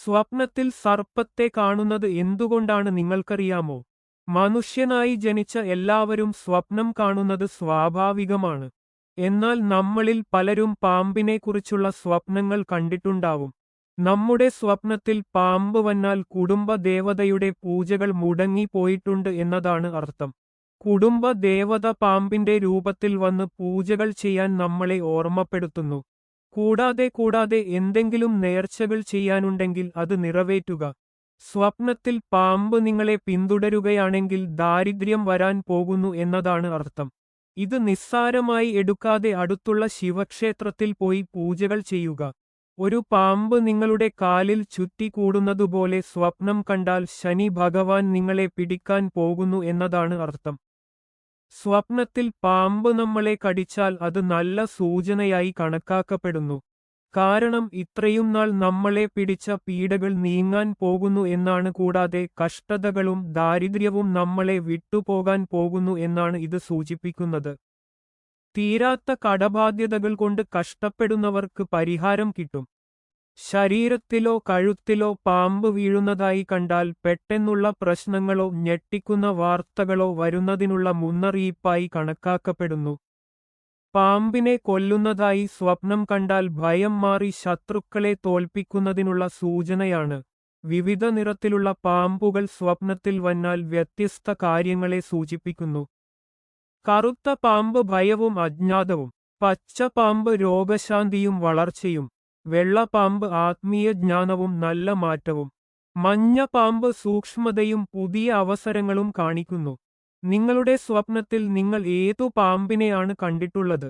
സ്വപ്നത്തിൽ സർപ്പത്തെ കാണുന്നത് എന്തുകൊണ്ടാണ് നിങ്ങൾക്കറിയാമോ? മനുഷ്യനായി ജനിച്ച എല്ലാവരും സ്വപ്നം കാണുന്നത് സ്വാഭാവികമാണ്. എന്നാൽ നമ്മളിൽ പലരും പാമ്പിനെക്കുറിച്ചുള്ള സ്വപ്നങ്ങൾ കണ്ടിട്ടുണ്ടാവും. നമ്മുടെ സ്വപ്നത്തിൽ പാമ്പ് വന്നാൽ കുടുംബ ദേവതയുടെ പൂജകൾ മുടങ്ങിപ്പോയിട്ടുണ്ട് എന്നതാണ് അർത്ഥം. കുടുംബ ദേവത പാമ്പിന്റെ രൂപത്തിൽ വന്ന് പൂജകൾ ചെയ്യാൻ നമ്മളെ ഓർമ്മപ്പെടുത്തുന്നു. കൂടാതെ കൂടാതെ എന്തെങ്കിലും നേർച്ചകൾ ചെയ്യാനുണ്ടെങ്കിൽ അത് നിറവേറ്റുക. സ്വപ്നത്തിൽ പാമ്പ് നിങ്ങളെ പിന്തുടരുകയാണെങ്കിൽ ദാരിദ്ര്യം വരാൻ പോകുന്നു എന്നതാണ് അർത്ഥം. ഇത് നിസ്സാരമായി എടുക്കാതെ അടുത്തുള്ള ശിവക്ഷേത്രത്തിൽ പോയി പൂജകൾ ചെയ്യുക. ഒരു പാമ്പ് നിങ്ങളുടെ കാലിൽ ചുറ്റിക്കൂടുന്നതുപോലെ സ്വപ്നം കണ്ടാൽ ശനി ഭഗവാൻ നിങ്ങളെ പിടിക്കാൻ പോകുന്നു എന്നതാണ് അർത്ഥം. സ്വപ്നത്തിൽ പാമ്പ് നമ്മളെ കടിച്ചാൽ അത് നല്ല സൂചനയായി കണക്കാക്കപ്പെടുന്നു. കാരണം ഇത്രയും നാൾ നമ്മളെ പിടിച്ച പീഡകൾ നീങ്ങാൻ പോകുന്നു എന്നാണ് കൂടാതെ കഷ്ടതകളും ദാരിദ്ര്യവും നമ്മളെ വിട്ടുപോകാൻ പോകുന്നു എന്നാണ് ഇത് സൂചിപ്പിക്കുന്നത്. തീരാത്ത കടബാധ്യതകൾ കൊണ്ട് കഷ്ടപ്പെടുന്നവർക്ക് പരിഹാരം കിട്ടും. ശരീരത്തിലോ കഴുത്തിലോ പാമ്പ് വീഴുന്നതായി കണ്ടാൽ പെട്ടെന്നുള്ള പ്രശ്നങ്ങളോ ഞെട്ടിക്കുന്ന വാർത്തകളോ വരുന്നതിനുള്ള മുന്നറിയിപ്പായി കണക്കാക്കപ്പെടുന്നു. പാമ്പിനെ കൊല്ലുന്നതായി സ്വപ്നം കണ്ടാൽ ഭയം മാറി ശത്രുക്കളെ തോൽപ്പിക്കുന്നതിനുള്ള സൂചനയാണ്. വിവിധ നിറത്തിലുള്ള പാമ്പുകൾ സ്വപ്നത്തിൽ വന്നാൽ വ്യത്യസ്ത കാര്യങ്ങളെ സൂചിപ്പിക്കുന്നു. കറുത്ത പാമ്പ് ഭയവും അജ്ഞാതവും പച്ച പാമ്പ് രോഗശാന്തിയും വളർച്ചയും വെള്ള പാമ്പ് ആത്മീയ ജ്ഞാനവും നല്ല മാറ്റവും. മഞ്ഞ പാമ്പ് സൂക്ഷ്മതയും പുതിയ അവസരങ്ങളും കാണിക്കുന്നു. നിങ്ങളുടെ സ്വപ്നത്തിൽ നിങ്ങൾ ഏതു പാമ്പിനെയാണ് കണ്ടിട്ടുള്ളത്?